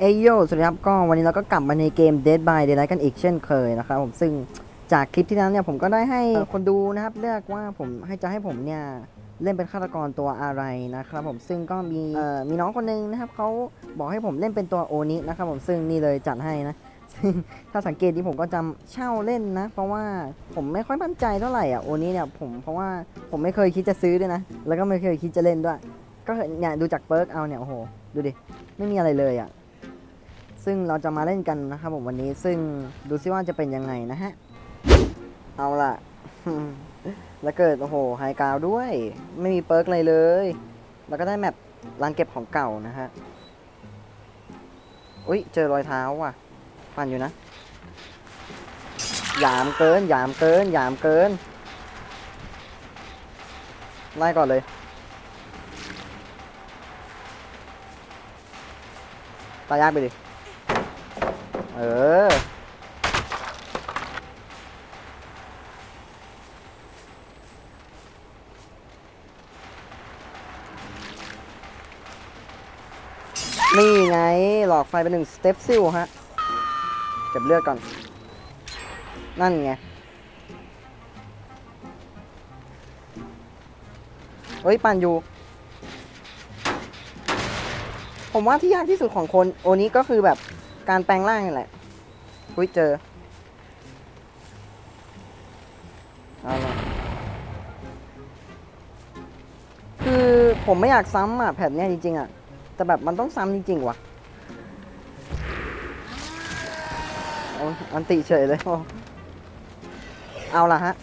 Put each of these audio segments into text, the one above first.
เอยโยสวัสดีครับก็วันนี้เราก็กลับมาในเกม Dead by Daylight กันอีกเช่นเคยนะครับผมซึ่งจากคลิปที่แล้วเนี่ยผมก็ได้ให้คนดูนะครับเลือกว่าผมให้จะให้ผมเนี่ยเล่นเป็นฆาตกรตัวอะไรนะครับผมซึ่งก็มีเอ่อมีน้องคนหนึงนะครับเขาบอกให้ผมเล่นเป็นตัวโอนินะครับผมซึ่งนี่เลยจัดให้นะซึ่งถ้าสังเกตที่ผมก็จะเช่าเล่นนะ เพราะว่าผมไม่ค่อยมั่นใจเท่าไหร่อะโอนี้เนี่ยผมเพราะว่าผมไม่เคยคิดจะซื้อด้วยนะแล้วก็ไม่เคยคิดจะเล่นด้วย ก็เนี่ยดูจากเปิร์กเอาเนี่ยโอ้โหดูดิไม่มีอะไรเลยอะ ซึ่งเราจะมาเล่นกันนะครับผมวันนี้ซึ่งดูซิว่าจะเป็นยังไงนะฮะ เอาล่ะ แล้วเกิดโอ้โหไฮกราวด้วย ไม่มีเปิร์กอะไรเลย แล้วก็ได้แมปร้านเก็บของเก่านะฮะ อุ้ยเจอรอยเท้าว่ะปั่นอยู่นะหยามเกินหยามเกินหยามเกิน ไล่ก่อนเลย ตายยากไปดิ เออ นี่ไง หลอกไฟเป็นหนึ่งสเต็ปซิลฮะ เก็บเลือดก่อน นั่นไง เฮ้ยปันอยู่ ผมว่าที่ยากที่สุดของคน โอนี้ก็คือแบบ การแปลงร่างนี่แหละอุ้ยเจอเอาละคือผมไม่อยากซ้ำอะแผ่นเนี้ยจริงๆอะ แต่แบบมันต้องซ้ำจริงๆว่ะโอ้อันติเฉยเลยโอ้เอาละฮะ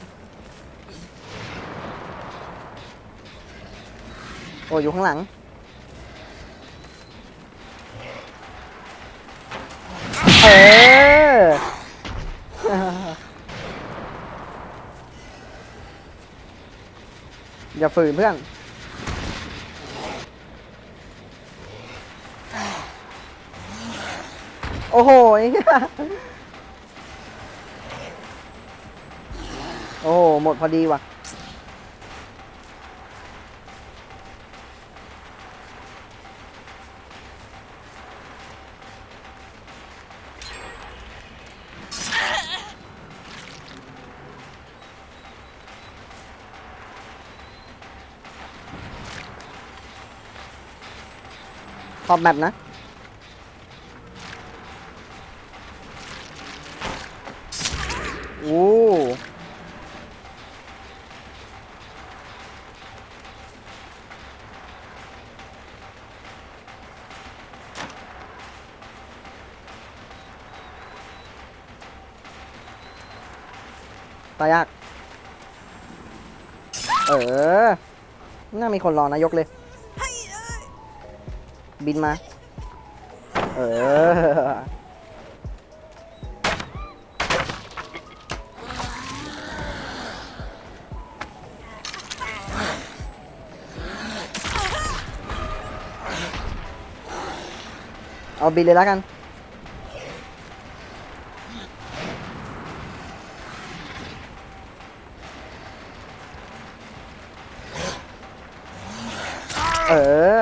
โอ้อยู่ข้างหลัง เอออย่าฝืนเพื่อน โอ้โหโอ้โห หมดพอดีว่ะ ขอบแบบนะ โอ้ตายาก เออ น่ามีคนรอนายกเลย บินมา เออ เอาบินเลยแล้วกันเออ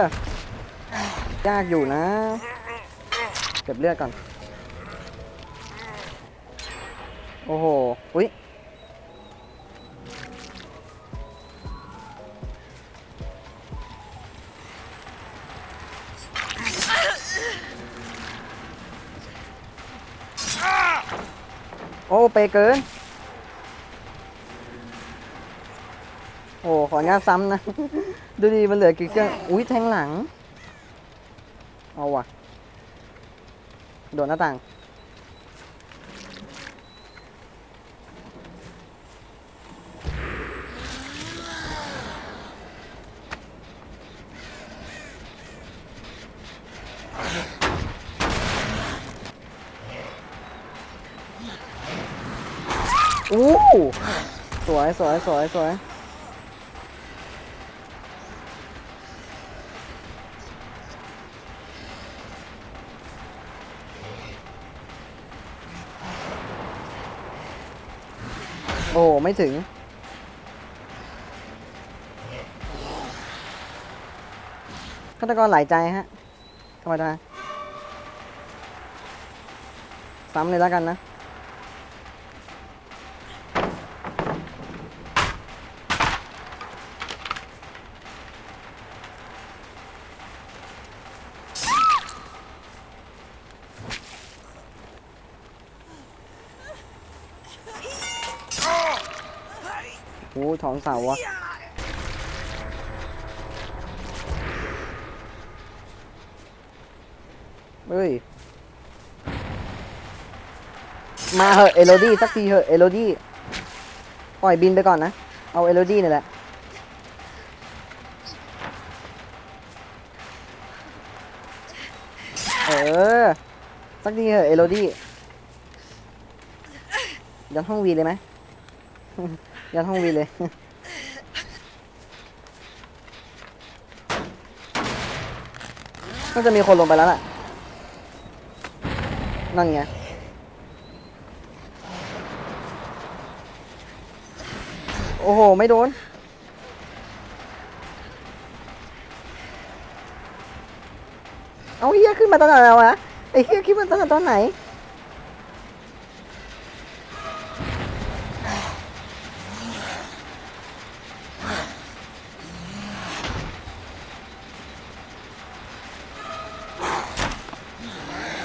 ยากอยู่นะ เก็บเลือดก่อน โอ้โห อุ้ยโอ้เปเกิน โอ้ ขออนุญาตซ้ำนะ ดูดีมันเหลือกี่เครื่อง อุ้ยแทงหลัง เอาว่ะ โดดหน้าต่างอู้สวย สวย สวย สวย โอ้ไม่ถึง ฆาตกรหลายใจฮะทำไมดาซ้ำเลยแล้วกันนะ โอ้ยถอนเสาวะเฮ้ย มาเหอะเอโรดี้สักทีเหอะเอโรดี้ปล่อยบินไปก่อนนะ เอาเอโรดี้นี่แหละเออ สักทีเหอะเอโรดี้ยันห้องวีเลยไหม ยันห้องวีเลยก็จะมีคนลงไปแล้วล่ะ นั่นไง โอ้โห ไม่โดน เอาเฮียขึ้นมาตอนไหนวะไอเฮียขึ้นมาตอนตอนไหน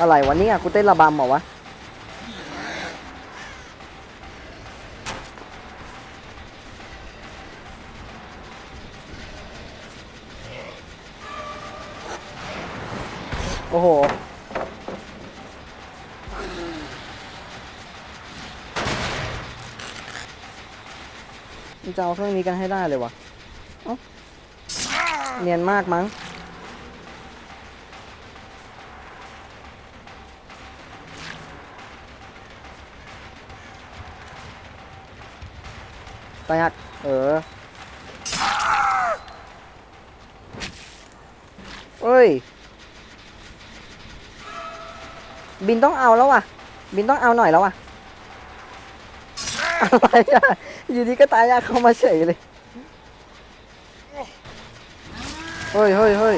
อะไรวะเนี่ยกูเต้นระบำเหรอวะโอ้โห มันจะเอาเครื่องนี้กันให้ได้เลยวะเเนียนมากมั้ง ตายักเออเอ้ย บินต้องเอาแล้วว่ะ บินต้องเอาหน่อยแล้วว่ะอะไรอะอยู่ดีก็ตายยากเข้ามาเฉยเลยเฮ้ยเฮ้ยเฮ้ย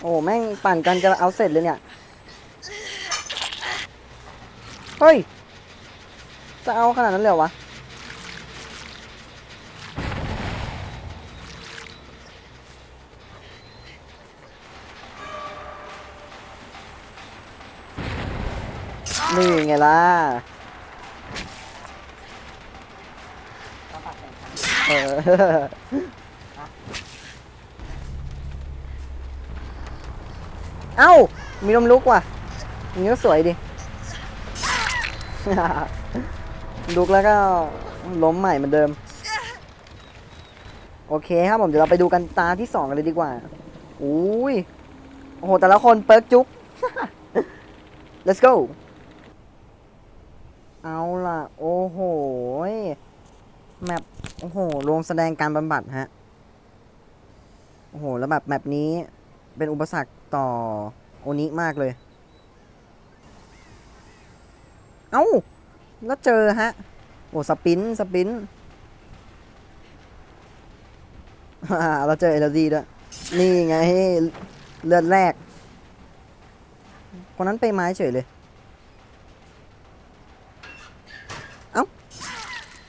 โอ้แม่งปั่นกันจะเอาเสร็จเลยเนี่ย เฮ้ย จะเอาขนาดนั้นเลยวะ นี่ไงล่ะ เออ เอ้า มีลมลุกว่ะอย่างนี้ก็สวยดิ ลุกแล้วก็ล้มใหม่เหมือนเดิม โอเคครับผมเดี๋ยวเราไปดูกันตาที่สองกันเลยดีกว่า อุ้ย โอ้โห แต่ละคนเปิร์กจุ๊ก let's go เอาล่ะ โอ้โหแมปโอ้โหโรงแสดงการบำบัดฮะ โอ้โห แล้วแบบแมปนี้ เป็นอุปสรรคต่อโอนิมากเลย เอ้า แล้วเจอฮะ โอ้สปิน สปินเราเจอเอลดีด้วย นี่ไงเลือดแรก คนนั้นไปไม้เฉยเลย เอ้า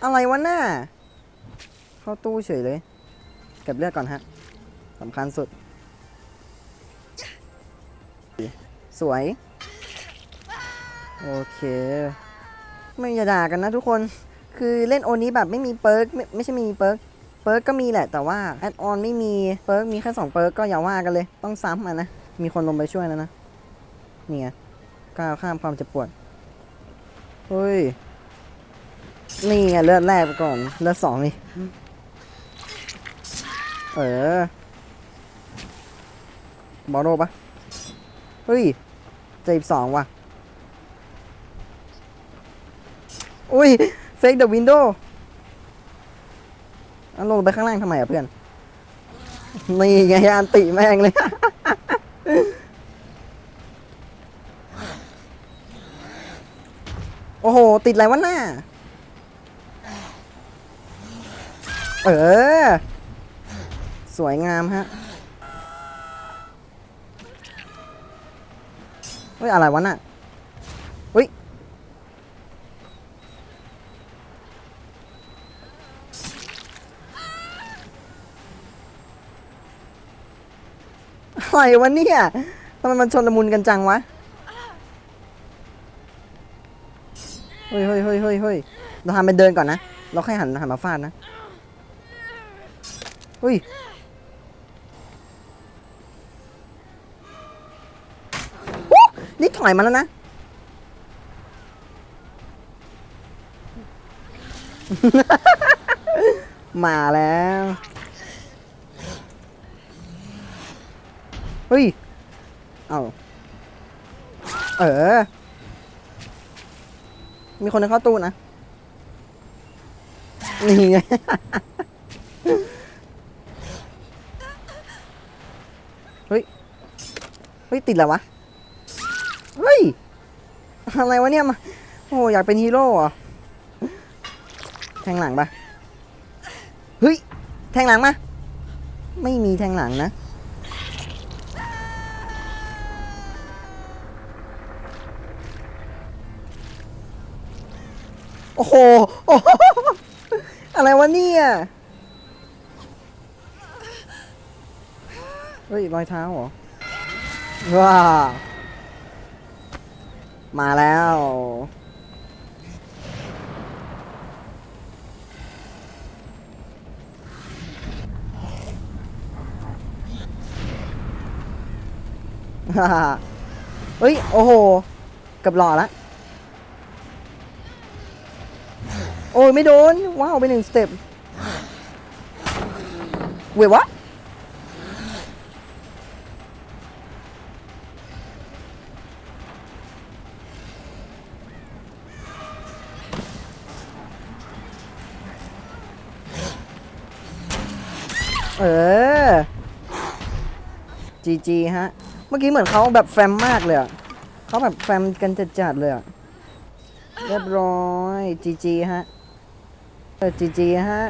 อะไรวะหน้า เข้าตู้เฉยเลย เก็บเลือดก่อนฮะสำคัญสุด สวย โอเค ไม่อย่าด่ากันนะทุกคน คือเล่นโอนี้แบบไม่มีเปิร์กไม่ไม่ใช่ไม่มีเปิร์กเปิร์กก็มีแหละแต่ว่าแอดออนไม่มีเปิร์กมีแค่สองเปิร์กก็อย่าว่ากันเลย ต้องซ้ำอะนะ มีคนลงไปช่วยแล้วนะนี่ไงก้าวข้ามความเจ็บปวดเฮ้ยนี่ไงเลือดแรกไปก่อน เลือดสองนี่เออบอโลปะเฮ้ย จ็บสองว่ะ อุ้ยเฟกเดอะวินโดว์อันลงไปข้างล่างทำไมอะเพื่อน นี่ไงอันติแม่งเลย โอ้โห ติดอะไรวะหน้า เออ สวยงามฮะ เฮ้ยอะไรวะน่ะเฮ้ยอะไรวะเนี่ยทำไมมันชนละมุนกันจังวะ เฮ้ยเฮ้ยเฮ้ยเฮ้ยเฮ้ยเราทำเป็นเดินก่อนนะ เราแค่หันหันมาฟาดนะ เฮ้ย นี่ถอยมาแล้วนะ มาแล้ว เฮ้ย เอาเออ มีคนเดินข้าตู้นะ นี่ไงเฮ้ย เฮ้ย ติดแล้ววะ อะไรวะเนี่ยมาโอ้อยากเป็นฮีโร่เหรอแทงหลังปะเฮ้ยแทงหลังมาไม่มีแทงหลังนะโอ้โหโอ้โหอะไรวะเนี่ยเฮ้ยรอยเท้าเหรอว้า มาแล้วฮ่าฮ่าเฮ้ย โอ้โหกับหล่อละ โอ้ย ไม่โดน ว้าว ไปหนึ่งสเต็ปเว้ยวะ เออจีจีฮะ เมื่อกี้เหมือนเขาแบบแฟมมากเลยอะเขาแบบแฟมกันจัดๆเลยอะเรียบร้อยจีจีฮะเออจีจีฮะ